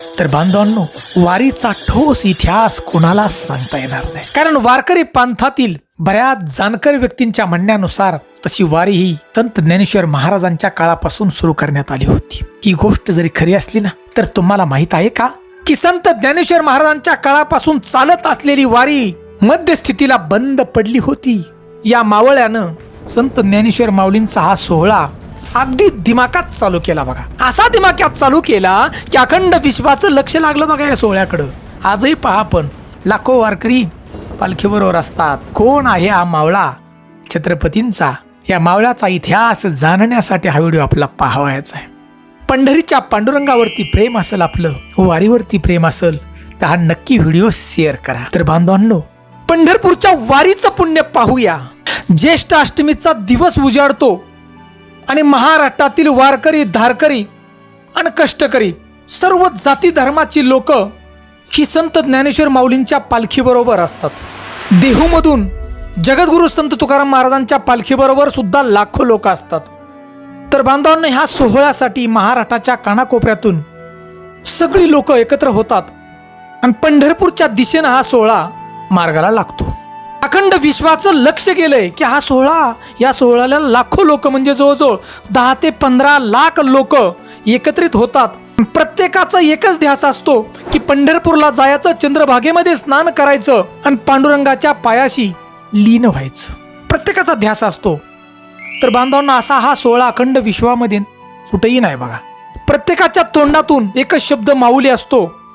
तर बांधवांनो वारीचा ठोस इतिहास कोणाला सांगता येणार नाही. कारण वारकरी पंथातील बऱ्याच जाणकार व्यक्तींच्या म्हणण्यानुसार तशी वारी ही संत ज्ञानेश्वर महाराजांच्या काळापासून सुरू करण्यात आली होती. ही गोष्ट जरी खरी असली ना तर तुम्हाला माहीत आहे का? की संत ज्ञानेश्वर महाराजांच्या काळापासून चालत असलेली वारी मध्यस्थितीला बंद पडली होती. या मावळ्यानं संत ज्ञानेश्वर माऊलींचा हा सोहळा अगदी दिमाकात चालू केला बघा. असा दिमाकात चालू केला की अखंड विश्वाचं लक्ष लागलं बघा या सोहळ्याकडं. आजही पहा पण लाखो वारकरी पालखीबरोबर असतात. कोण आहे हा मावळा? छत्रपतींचा. या मावळ्याचा इतिहास जाणण्यासाठी हा व्हिडिओ आपला पाहावायचा आहे. पंढरीच्या पांडुरंगावरती प्रेम असेल आपलं वारीवरती प्रेम असेल तर हा नक्की व्हिडिओ शेअर करा. तर बांधवांनो पंढरपूरच्या वारीचं पुण्य पाहूया. ज्येष्ठ अष्टमीचा दिवस उजाडतो. आणि महाराष्ट्रातील वारकरी धारकरी आणि कष्टकरी सर्व जाती धर्माची लोक ही संत ज्ञानेश्वर माऊलींच्या पालखीबरोबर असतात. देहूमधून जगद्गुरू संत तुकाराम महाराजांच्या पालखीबरोबर सुद्धा लाखो लोक असतात. तर बांधवांना ह्या सोहळ्यासाठी महाराष्ट्राच्या कानाकोपऱ्यातून सगळी लोक एकत्र होतात. आणि पंढरपूरच्या दिशेनं हा सोहळा मार्गाला लागतो. अखंड विश्वाचं लक्ष गेलंय की हा सोहळा या सोहळ्याला लाखो लोक म्हणजे जवळजवळ दहा ते पंधरा लाख लोक एकत्रित होतात. प्रत्येकाचा एकच ध्यास असतो की पंढरपूरला जायचं चंद्रभागेमध्ये स्नान करायचं आणि पांडुरंगाच्या पायाशी लीन व्हायचं. प्रत्येकाचा ध्यास असतो. तर बांधवांना असा हा सोहळा अखंड विश्वामध्ये कुठेही नाही बघा. प्रत्येकाच्या तोंडातून एकच शब्द माऊली असतो.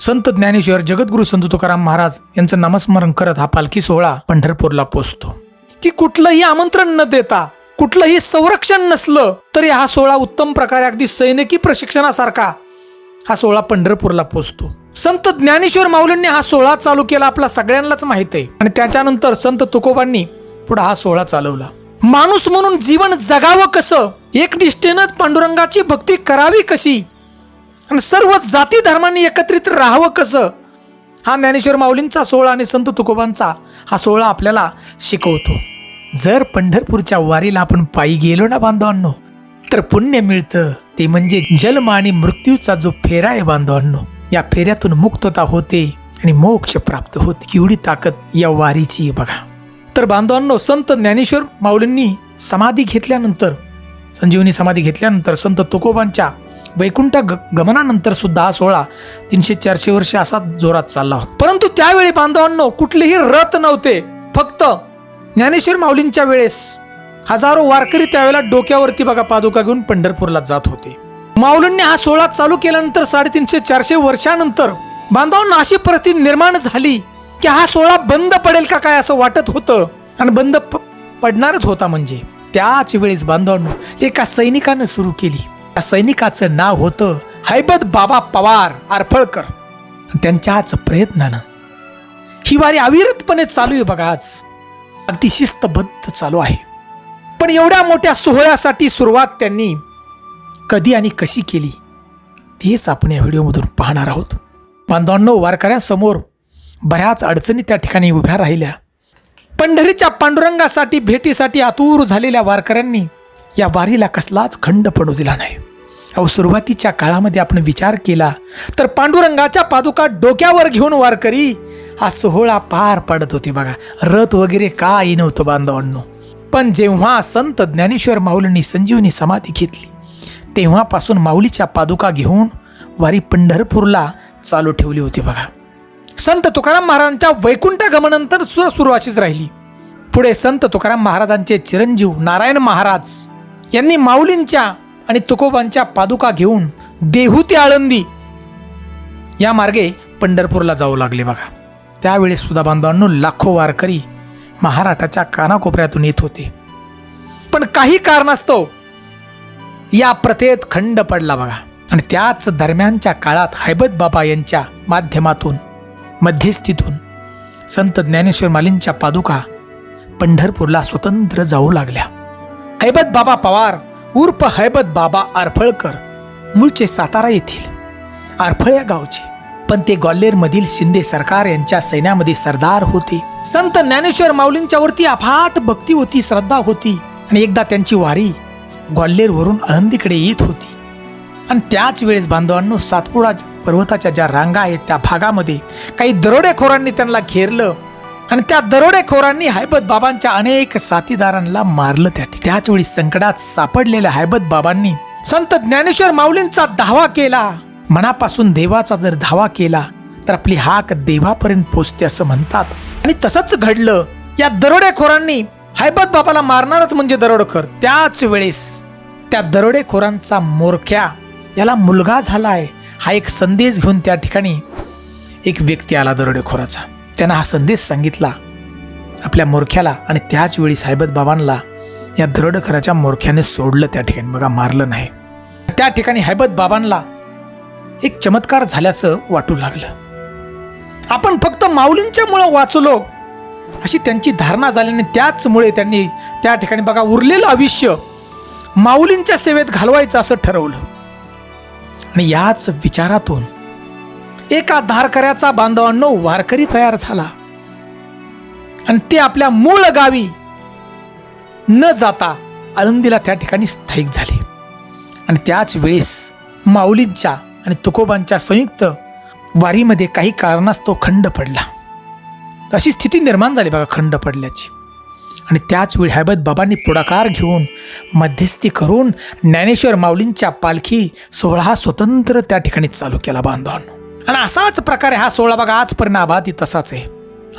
संत ज्ञानेश्वर जगद्गुरु संत तुकाराम महाराज यांचं नामस्मरण करत हा पालखी सोहळा पंढरपूरला पोचतो की कुठलंही आमंत्रण न देता कुठलंही संरक्षण नसलं तरी हा सोहळा उत्तम प्रकारे अगदी सैनिकी प्रशिक्षणासारखा हा सोहळा पंढरपूरला पोचतो संत ज्ञानेश्वर माऊलींनी हा सोहळा चालू केला आपला सगळ्यांनाच माहीत आहे. आणि त्याच्यानंतर संत तुकोबांनी पुढे हा सोहळा चालवला. माणूस म्हणून जीवन जगावं कसं? एकनिष्ठेनं पांडुरंगाची भक्ती करावी कशी? आणि सर्व जाती धर्मांनी एकत्रित राहावं कसं? हा ज्ञानेश्वर माऊलींचा सोहळा आणि संत तुकोबांचा हा सोहळा आपल्याला शिकवतो. जर पंढरपूरच्या वारीला आपण पायी गेलो ना बांधवांनो तर पुण्य मिळतं. ते म्हणजे जन्म आणि मृत्यूचा जो फेरा आहे बांधवांनो या फेऱ्यातून मुक्तता होते आणि मोक्ष प्राप्त होते. एवढी ताकद या वारीची बघा. तर बांधवांनो संत ज्ञानेश्वर माऊलींनी समाधी घेतल्यानंतर संजीवनी समाधी घेतल्यानंतर संत तुकोबांच्या वैकुंठ ग गमनानंतर सुद्धा हा सोहळा तीनशे चारशे वर्ष असा जोरात चालला होता. परंतु त्यावेळी बांधवांनो कुठलेही रथ नव्हते. फक्त ज्ञानेश्वर माऊलींच्या वेळेस हजारो वारकरी त्यावेळेला डोक्यावरती बघा पादुका घेऊन पंढरपूरला जात होते. माऊलींनी हा सोहळा चालू केल्यानंतर साडेतीनशे चारशे वर्षानंतर बांधवांना अशी परिस्थिती निर्माण झाली की हा सोहळा बंद पडेल का काय असं वाटत होतं आणि बंद पडणारच होता म्हणजे. त्याच वेळेस बांधवांनो एका सैनिकानं सुरू केली. त्या सैनिकाचं नाव होतं हैबत बाबा पवार आरफळकर. त्यांच्याच प्रयत्नानं. ही वारी अविरतपणे चालू आहे बघा आज. अगदी शिस्तबद्ध चालू आहे. पण एवढ्या मोठ्या सोहळ्यासाठी सुरुवात त्यांनी कधी आणि कशी केली तेच आपण या व्हिडिओमधून पाहणार आहोत. बांधवांनो वारकऱ्यांसमोर बऱ्याच अडचणी त्या ठिकाणी उभ्या राहिल्या. पंढरीच्या पांडुरंगासाठी भेटीसाठी आतुर झालेल्या वारकऱ्यांनी या वारीला कसलाच खंड पडू दिला नाही. अहो सुरुवातीच्या काळामध्ये आपण विचार केला तर पांडुरंगाच्या पादुका डोक्यावर घेऊन वारकरी हा सोहळा पार पडत होती बघा. रथ वगैरे काही नव्हतं बांधवांनो. पण जेव्हा संत ज्ञानेश्वर माऊलींनी संजीवनी समाधी घेतली तेव्हापासून माऊलीच्या पादुका घेऊन वारी पंढरपूरला चालू ठेवली होती बघा. संत तुकाराम महाराजांच्या वैकुंठ गमनानंतर सुद्धा सुरू अशीच राहिली. पुढे संत तुकाराम महाराजांचे चिरंजीव नारायण महाराज यांनी माऊलींच्या आणि तुकोबांच्या पादुका घेऊन देहू ते आळंदी या मार्गे पंढरपूरला जाऊ लागले बघा. त्यावेळेस सुद्धा बांधवांनो लाखो वारकरी महाराष्ट्राच्या कानाकोपऱ्यातून येत होते. पण काही कारणास्तव या प्रथेत खंड पडला बघा. आणि त्याच दरम्यानच्या काळात हैबत बाबा यांच्या माध्यमातून मध्यस्थीतून संत ज्ञानेश्वर मालींच्या पादुका पंढरपूरला स्वतंत्र जाऊ लागल्या. हैबत बाबा पवार उर्फ हैबत बाबा आरफळकर मूळचे सातारा येथील आरफळ या गावचे. पण ते ग्वाल्हेरमधील शिंदे सरकार यांच्या सैन्यामध्ये सरदार होते. संत ज्ञानेश्वर माऊलींच्या वरती अफाट भक्ती होती श्रद्धा होती आणि एकदा त्यांची वारी ग्वाल्हेरवरून आळंदीकडे येत होती. आणि त्याच वेळेस बांधवांनो सातपुडा पर्वताच्या ज्या रांगा आहेत त्या भागामध्ये काही दरोडेखोरांनी त्यांना घेरलं. आणि त्या दरोडेखोरांनी हैबत बाबांच्या अनेक साथीदारांना मारलं त्या त्याचवेळी त्याच वेळी संकटात सापडलेल्या हैबत बाबांनी संत ज्ञानेश्वर माऊलींचा धावा केला. मनापासून देवाचा जर धावा केला तर आपली हाक देवापर्यंत पोचते असं म्हणतात. आणि तसंच घडलं. या दरोडेखोरांनी हैबत बाबाला मारणारच म्हणजे दरोडेखोर. त्याच वेळेस त्या दरोडेखोरांचा मोरख्या याला मुलगा झालाय. हा एक संदेश घेऊन त्या ठिकाणी एक व्यक्ती आला दरोडेखोराचा. त्यांना हा संदेश सांगितला. आपल्या मोरख्याला आणि त्याच वेळी साहेबत बाबांना या दरडखराच्या मोरख्याने सोडलं त्या ठिकाणी. बघा मारलं नाही. त्या ठिकाणी हैबत बाबांना एक चमत्कार झाल्याचं वाटू लागलं. आपण फक्त माऊलींच्यामुळं वाचलो. अशी त्यांची धारणा झाल्याने त्याचमुळे त्यांनी त्या ठिकाणी बघा उरलेलं आयुष्य माऊलींच्या सेवेत घालवायचं असं ठरवलं. आणि याच विचारातून एका धारकऱ्याचा बांधवांनो वारकरी तयार झाला. आणि ते आपल्या मूळ गावी न जाता आळंदीला त्या ठिकाणी स्थायिक झाले. आणि त्याच वेळेस माऊलींच्या आणि तुकोबांच्या संयुक्त वारीमध्ये काही कारणास्तव खंड पडला. अशी स्थिती निर्माण झाली बघा खंड पडल्याची. आणि त्याच वेळी हैबत बाबांनी पुढाकार घेऊन मध्यस्थी करून ज्ञानेश्वर माऊलींच्या पालखी सोहळा हा स्वतंत्र त्या ठिकाणी चालू केला बांधवांनो. आणि असाच प्रकारे हा सोहळा. बघा आज परिणाभाती तसाच आहे.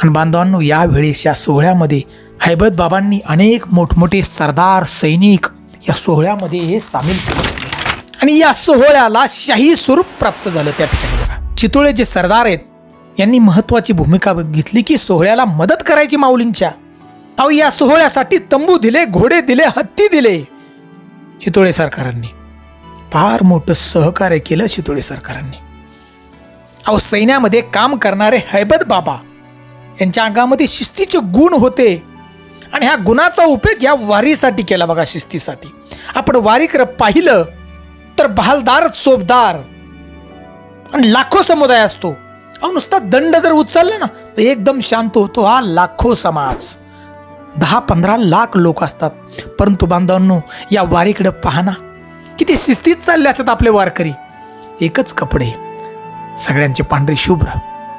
आणि बांधवांनो यावेळेस या सोहळ्यामध्ये हैबत बाबांनी अनेक मोठमोठे सरदार सैनिक या सोहळ्यामध्ये हे सामील केले. आणि या सोहळ्याला शाही स्वरूप प्राप्त झालं त्या ठिकाणी. बघा चितोळे जे सरदार आहेत यांनी महत्वाची भूमिका घेतली की सोहळ्याला मदत करायची माऊलींच्या. अहो या सोहळ्यासाठी तंबू दिले घोडे दिले हत्ती दिले चितोळे सरकारांनी. फार मोठं सहकार्य केलं चितोळे सरकारांनी. अहो सैन्यामध्ये काम करणारे हैबत बाबा. यांच्या अंगामध्ये शिस्तीचे गुण होते. आणि ह्या गुणाचा उपयोग या वारीसाठी केला बघा शिस्तीसाठी. आपण वारीकडे पाहिलं तर बहालदार चोपदार. आणि लाखो समुदाय असतो. अहो नुसता दंड जर उचलला ना तर एकदम शांत होतो हा लाखो समाज. दहा पंधरा लाख लोक असतात. परंतु बांधवांनो या वारीकडे पाहना किती शिस्तीत चालले असतात आपले वारकरी. एकच कपडे. सगळ्यांचे पांढरे शुभ्र.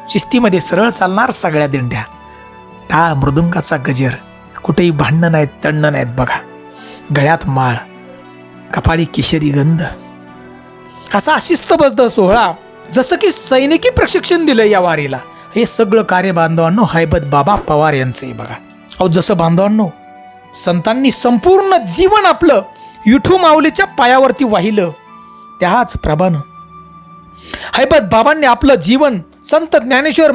शिस्तीमध्ये सरळ चालणार सगळ्या दिंड्या. टाळ मृदुंगाचा गजर. कुठेही भांडणं नाहीत तणणं नाहीत बघा. गळ्यात माळ. कपाळी केशरी गंध. असा शिस्तबद्ध सोहळा. जसं की सैनिकी प्रशिक्षण दिलं या वारीला. हे सगळं कार्य बांधवांनो हैबत बाबा पवार यांचंही बघा. अहो जसं बांधवांनो संतांनी संपूर्ण जीवन आपलं विठू माऊलीच्या पायावरती वाहिलं त्याच प्रभानं हैबत बाबांनी आपलं जीवन संत ज्ञानेश्वर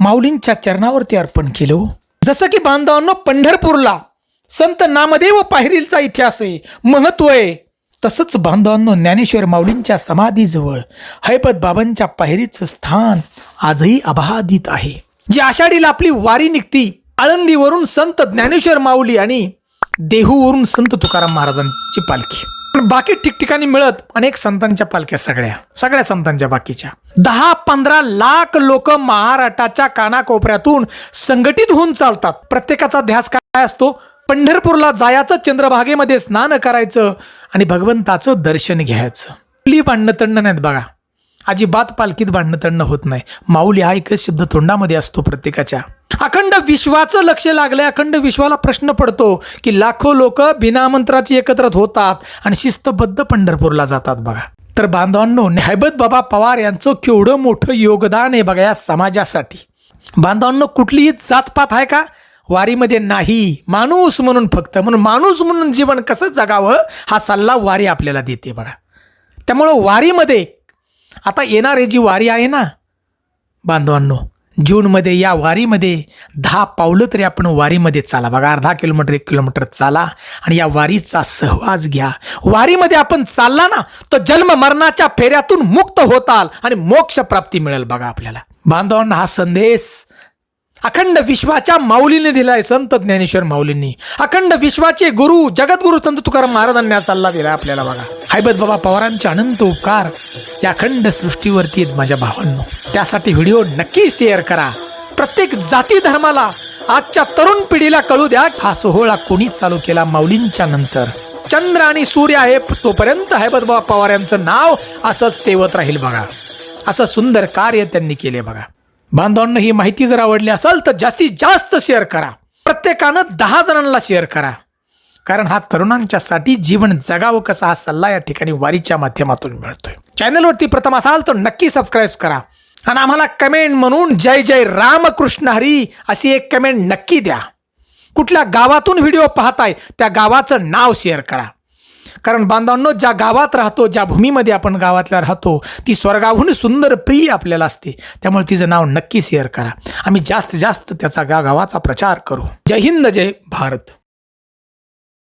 माऊलींच्या चरणावरती अर्पण केलं हो. जसं की बांधवांनो पंढरपूरला संत नामदेव पाहिरीलचा इतिहास आहे महत्त्व आहे. तसंच बांधवांनो ज्ञानेश्वर माऊलींच्या समाधीजवळ हैपत बाबांच्या पायरीचं स्थान आजही अबाधित आहे. जी आषाढीला आपली वारी निघती आळंदीवरून संत ज्ञानेश्वर माऊली आणि देहूवरून संत तुकाराम महाराजांची पालखी. पण बाकी ठिकठिकाणी मिळत अनेक संतांच्या पालख्या सगळ्या सगळ्या संतांच्या बाकीच्या. दहा पंधरा लाख लोक महाराष्ट्राच्या कानाकोपऱ्यातून संघटित होऊन चालतात. प्रत्येकाचा ध्यास काय असतो? पंढरपूरला जायचं चंद्रभागेमध्ये स्नान करायचं आणि भगवंताचं दर्शन घ्यायचं. आपली भांडणं तंड नाहीत बघा. अजिबात पालखीत भांडणं तंड होत नाही. माऊली हा एकच शब्द तोंडामध्ये असतो प्रत्येकाच्या. अखंड विश्वाचं लक्ष लागलंय. अखंड विश्वाला प्रश्न पडतो की लाखो लोक बिनामंत्राची एकत्र होतात आणि शिस्तबद्ध पंढरपूरला जातात बघा. तर बांधवांनो न्यायबत बाबा पवार यांचं केवढं मोठं योगदान आहे बघा या समाजासाठी. बांधवांनो कुठलीही जातपात आहे का? वारीमध्ये नाही. माणूस म्हणून फक्त. म्हणून माणूस म्हणून जीवन कसं जगावं? हा सल्ला वारी आपल्याला देते बघा. त्यामुळं वारीमध्ये आता येणारी जी वारी आहे ना बांधवांनो जूनमध्ये या वारीमध्ये दहा पावलं तरी आपण वारीमध्ये चाला. बघा अर्धा किलोमीटर एक किलोमीटर चाला आणि या वारीचा सहवास घ्या. वारीमध्ये आपण चालला ना तर जन्म मरणाच्या फेऱ्यातून मुक्त होताल आणि मोक्ष प्राप्ती मिळेल बघा आपल्याला. बांधवांना हा संदेश अखंड विश्वाच्या माऊलीने दिलाय संत ज्ञानेश्वर माऊलींनी. अखंड विश्वाचे गुरु जगद्गुरु संत तुकाराम महाराजांनी हा सल्ला दिला आपल्याला बघा. हैबत बाबा पवारांचे अनंत उपकार. या अखंड सृष्टीवरती आहेत माझ्या भावांनो. त्यासाठी व्हिडिओ नक्की शेअर करा. प्रत्येक जाती धर्माला आजच्या तरुण पिढीला कळू द्या हा सोहळा कोणी चालू केला माऊलींच्या नंतर. चंद्र आणि सूर्य आहे तोपर्यंत हैबतबाबा पवार यांचं नाव असंच तेवत राहील बघा. असं सुंदर कार्य त्यांनी केले बघा. बांधवांना ही माहिती जर आवडली असेल तर जास्तीत जास्त शेअर करा. प्रत्येकानं दहा जणांना शेअर करा. कारण हा तरुणांच्यासाठी जीवन जगावं कसा हा सल्ला या ठिकाणी वारीच्या माध्यमातून मिळतोय. चॅनलवरती प्रथम असाल तर नक्की सबस्क्राईब करा. आणि आम्हाला कमेंट म्हणून जय जय रामकृष्ण हरी अशी एक कमेंट नक्की द्या. कुठल्या गावातून व्हिडिओ पाहताय त्या गावाचं नाव शेअर करा. कारण बांधवांनो ज्या गावात राहतो ज्या भूमीमध्ये आपण गावातल्या राहतो ती स्वर्गाहून सुंदर प्रिय आपल्याला असते. त्यामुळे तिचं नाव नक्की शेअर करा. आम्ही जास्त जास्त त्याचा गा गावाचा प्रचार करू. जय हिंद जय भारत.